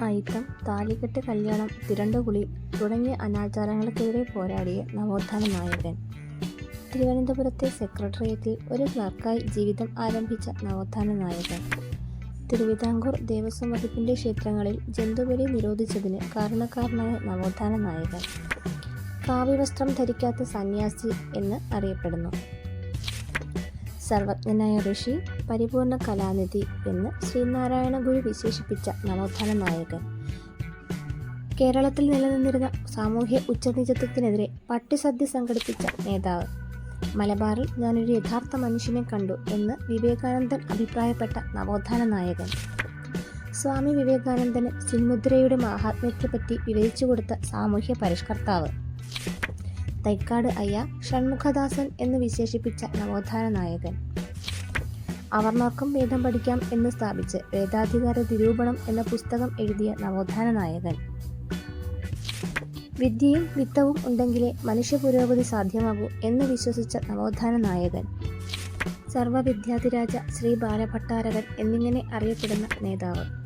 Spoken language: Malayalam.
അയിത്തം താലികെട്ട് കല്യാണം തിരണ്ടുകുളി തുടങ്ങിയ അനാചാരങ്ങൾക്കെതിരെ പോരാടിയ നവോത്ഥാന നായകൻ. തിരുവനന്തപുരത്തെ സെക്രട്ടേറിയറ്റിൽ ഒരു ക്ലർക്കായി ജീവിതം ആരംഭിച്ച നവോത്ഥാന നായകൻ. തിരുവിതാംകൂർ ദേവസ്വം വകുപ്പിന്റെ ക്ഷേത്രങ്ങളിൽ ജന്തുബലി നിരോധിച്ചതിന് കാരണക്കാരനായ നവോത്ഥാന നായകൻ. കാവ്യവസ്ത്രം ധരിക്കാത്ത സന്യാസി എന്ന് അറിയപ്പെടുന്നു. സർവജ്ഞനായ ഋഷി പരിപൂർണ കലാനിധി എന്ന് ശ്രീനാരായണ ഗുരു വിശേഷിപ്പിച്ച നവോത്ഥാന നായകൻ. കേരളത്തിൽ നിലനിന്നിരുന്ന സാമൂഹ്യ ഉച്ചനീചത്വത്തിനെതിരെ പട്ടിസദ്യ സംഘടിപ്പിച്ച നേതാവ്. മലബാറിൽ ഞാനൊരു യഥാർത്ഥ മനുഷ്യനെ കണ്ടു എന്ന് വിവേകാനന്ദൻ അഭിപ്രായപ്പെട്ട നവോത്ഥാന നായകൻ. സ്വാമി വിവേകാനന്ദന് സിൻമുദ്രയുടെ മഹാത്മ്യത്തെപ്പറ്റി വിവരിച്ചു കൊടുത്ത സാമൂഹ്യ പരിഷ്കർത്താവ്. തൈക്കാട് അയ്യ ഷൺമുഖദാസൻ എന്ന് വിശേഷിപ്പിച്ച നവോത്ഥാന നായകൻ. അവർണർക്കും വേദം പഠിക്കാം എന്ന് സ്ഥാപിച്ച് വേദാധികാര നിരൂപണം എന്ന പുസ്തകം എഴുതിയ നവോത്ഥാന നായകൻ. വിദ്യയും വിത്തവും ഉണ്ടെങ്കിലേ മനുഷ്യ പുരോഗതി സാധ്യമാകൂ എന്ന് വിശ്വസിച്ച നവോത്ഥാന നായകൻ. സർവവിദ്യാധിരാജ ശ്രീ ബാലഭട്ടാരകൻ എന്നിങ്ങനെ അറിയപ്പെടുന്ന നേതാവ്.